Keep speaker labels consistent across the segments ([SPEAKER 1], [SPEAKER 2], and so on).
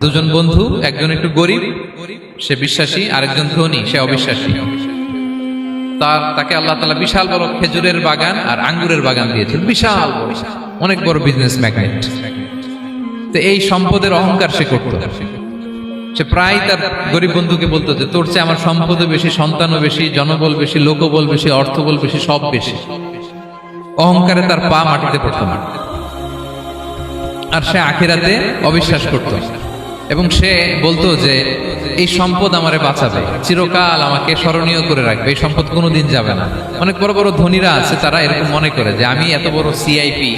[SPEAKER 1] দুজন বন্ধু, একজন একটু গরিব, সে বিশ্বাসী, আরেকজন ধনী, সে অবিশ্বাসী। তার, তাকে আল্লাহ তালা বিশাল বড় খেজুরের বাগান আর আঙ্গুরের বাগান দিয়েছেন। বিশাল অনেক বড় বিজনেস ম্যাগনেট তো এই সম্পদের অহংকার সে করতো। সে প্রায় তার গরিব বন্ধুকে বলতো যে, তোর চেয়ে আমার সম্পদও বেশি, সন্তানও বেশি, জনবল বেশি, লোকবল বেশি, অর্থবল বেশি, সব বেশি। অহংকারে তার পা মাটিতে পড়তো না। আর সে আখেরাতে অবিশ্বাস করত। এবং সে বলতো যে, এই সম্পদ আমারে বাঁচাবে। চিরকাল আমাকে স্মরণীয় করে রাখবে। এই সম্পদ কোনোদিন যাবে না। অনেক বড় বড় ধনীরা আছে, তারা এরকম মনে করে যে, আমি এত বড় সিআইপি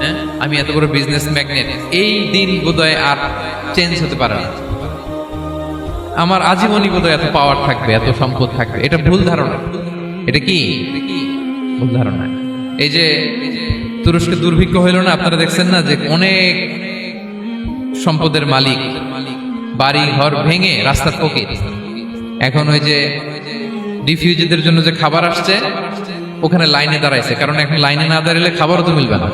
[SPEAKER 1] হ্যাঁ? আমি এত বড় বিজনেস ম্যাগনেট এই দিন বোধহয় আর চেঞ্জ হতে পারে না। আমার আজীবনই বোধহয় এত পাওয়ার থাকবে, এত সম্পদ থাকবে। এটা ভুল ধারণা। এটা কি? ভুল ধারণা। এই যে, তুরস্কে দুর্ভিক্ষ হইল না, আপনারা দেখছেন না যে, অনেক সম্পদের মালিক। বাড়ি, ঘর ভেঙে রাস্তার পকে এখন ওই যে ডিফিউজিদের জন্য যে খাবার আসছে, ওখানে লাইনে দাঁড়াইছে। কারণ এখন লাইনে না দাঁড়ালে খাবারও তো মিলবে না।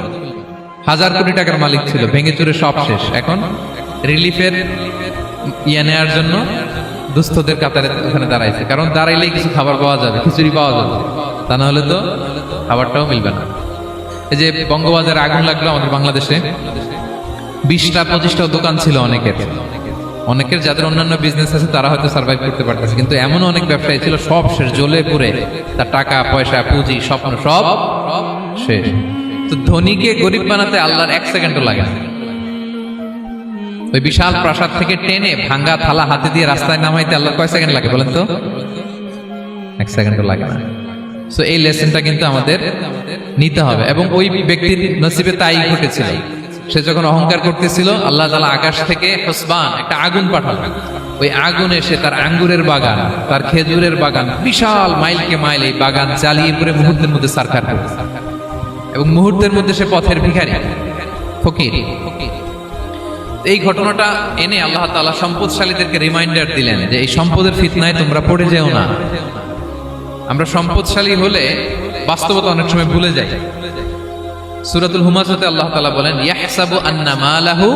[SPEAKER 1] হাজার কোটি টাকার মালিক ছিল, ভেঙে চুরে সব শেষ। এখন রিলিফের ইয়ে নেওয়ার জন্য দুস্থদের কাতারে ওখানে দাঁড়াইছে। কারণ দাঁড়াইলেই কিছু খাবার পাওয়া যাবে, খিচুড়ি পাওয়া যাবে। তা না হলে তো খাবারটাও মিলবে না। এই যে বঙ্গবাজারে আগুন লাগল আমাদের বাংলাদেশে। বিশটা পঁচিশটা দোকান ছিল অনেকের। অনেকের যাদের অন্যান্য বিজনেস আছে, তারা হয়তো সার্ভাইভ করতে পারতেছে। কিন্তু এমন অনেক ব্যবসায়ী ছিল, সব শেষ, জ্বলে পুড়ে। তার টাকা, পয়সা, পুঁজি, স্বপ্ন সব শেষ। তো ধনীকে গরিব বানাতে আল্লাহর এক সেকেন্ডও লাগে না। ওই বিশাল প্রাসাদ থেকে টেনে ভাঙ্গা থালা হাতে দিয়ে রাস্তায় নামাইতে আল্লাহ কয় সেকেন্ড লাগে বলেন তো? এক সেকেন্ডও লাগে না। সো এই লেসনটা কিন্তু আমাদের নিতে হবে। এবং ওই ব্যক্তির নসিবে তাই ঘটেছিল। সে যখন অহংকার করতেছিল, আল্লাহ তালা আকাশ থেকে হসবান, একটা আগুন পাঠাল। ওই আগুন এসে তার আঙ্গুরের বাগান, তার খেজুরের বাগান, বিশাল মাইলকে মাইল এই বাগান জ্বালিয়ে পুরে মুহূর্তের মধ্যে সারকার করে। এবং মুহূর্তের মধ্যে সে পথের ভিখারি, ফকির। এই ঘটনাটা এনে আল্লাহ তালা সম্পদশালীদেরকে রিমাইন্ডার দিলেন যে, এই সম্পদের ফিতনায় তোমরা পড়ে যেও না। আমরা সম্পদশালী হলে বাস্তবতা অনেক সময় ভুলে যাই। সূরাতুল হুমাজাতে আল্লাহ তালা বলেন, ইয়াহসাবু আন্না মালাহু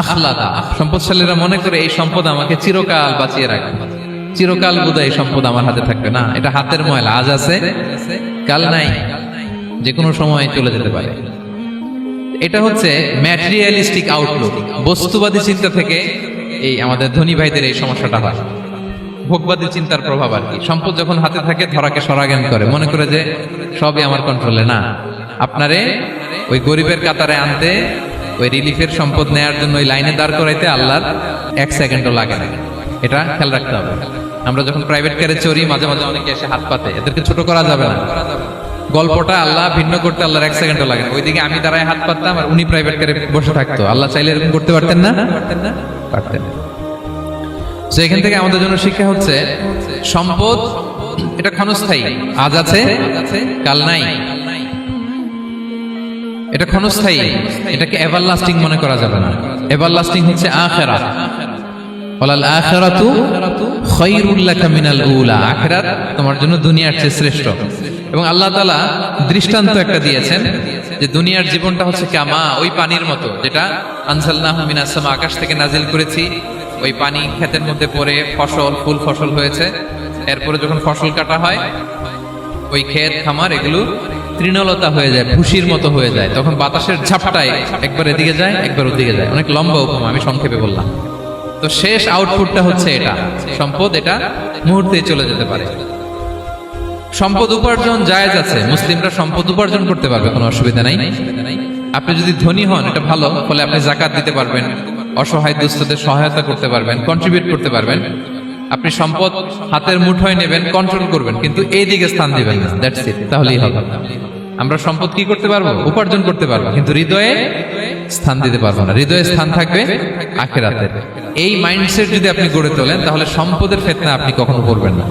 [SPEAKER 1] আখলাদা। সম্পদশালীরা মনে করে এই সম্পদ আমাকে চিরকাল বাঁচিয়ে রাখবে। চিরকাল বোধহয় এই সম্পদ আমার হাতে থাকবে। না, এটা হাতের ময়লা, আজ আছে, কাল নাই যে কোনো সময় চলে যেতে পারে। এটা হচ্ছে ম্যাটেরিয়ালিস্টিক আউটলুক বস্তুবাদী চিন্তা থেকে এই আমাদের ধনী ভাইদের এই সমস্যাটা হয়। ভোগবাদী চিন্তার প্রভাব আর কি। সম্পদ যখন হাতে থাকে, ধরাকে সরাজ্ঞান করে। মনে করে যে সবই আমার কন্ট্রোলে না আপনারে ওই গরিবের কাতারে আনতে, ওই রিলিফের সম্পদ নেয়ার জন্য ওই লাইনে দাঁড় করাইতে আল্লাহর এক সেকেন্ডও লাগে না। এটা খেয়াল রাখতে হবে। আমরা যখন প্রাইভেট কারে চড়ি, মাঝে মাঝে অনেকে এসে হাত পাতে। এদেরকে ছোট করা যাবে না। গল্পটা আল্লাহ ভিন্ন করতে আল্লাহর এক সেকেন্ডও লাগে না। ওইদিকে আমি দাঁড়ায় হাত পাততাম আর উনি প্রাইভেট কারে বসে থাকতো। আল্লাহ চাইলে এরকম করতে পারতেন না? পারতেন। তো এখান থেকে আমাদের জন্য শিক্ষা হচ্ছে, সম্পদ, এটা ক্ষণস্থায়ী। আজ আছে, কাল নাই। এটা ক্ষণস্থায়ী। এটাকে এভার লাস্টিং মনে করা যাবে না। এভার লাস্টিং হচ্ছে আখেরা। ওয়ালাল আখিরাতু মিনাল উলা। আখিরাত তোমার জন্য দুনিয়ার চেয়ে শ্রেষ্ঠ। এবং আল্লাহ তাআলা দৃষ্টান্ত একটা দিয়েছেন যে দুনিয়ার জীবনটা হচ্ছে কামা, ওই পানির মতো, যেটা আনসালনাহু মিনাস আকাশ থেকে নাজিল করেছি। ওই পানি ক্ষেতের মধ্যে পড়ে ফসল, ফুল ফসল হয়েছে। এরপরে যখন ফসল কাটা হয়, ওই ক্ষেত, খামার, এগুলো তৃণলতা হয়ে যায় ভুসির মতো হয়ে যায়। তখন বাতাসের ঝাপটায় একবার এদিকে যায়, একবার ওদিকে যায়। অনেক লম্বা উপমা, আমি সংক্ষেপে বললাম। তো শেষ আউটপুটটা হচ্ছে এটা। সম্পদ এটা মুহূর্তে চলে যেতে পারে। সম্পদ উপার্জন জায়েজ আছে। মুসলিমরা সম্পদ উপার্জন করতে পারবে, কোনো অসুবিধা নাই। আপনি যদি ধনী হন, এটা ভালো, ফলে আপনি জাকাত দিতে পারবেন, অসহায় দুস্থদের সহায়তা করতে পারবেন কন্ট্রিবিউট করতে পারবেন। আপনি সম্পদ হাতের মুঠোয় নেবেন কন্ট্রোল করবেন, কিন্তু এই দিকে স্থান দিবেন না। দ্যাটস ইট তাহলেই হবে। আমরা সম্পদ কি করতে পারব? উপার্জন করতে পারব, কিন্তু হৃদয়ে স্থান দিতে পারব না। হৃদয়ে স্থান থাকবে আখেরাতে। এই মাইন্ডসেট যদি আপনি গড়ে তোলেন, তাহলে সম্পদের ক্ষেত্রে আপনি কখনো করবেন না।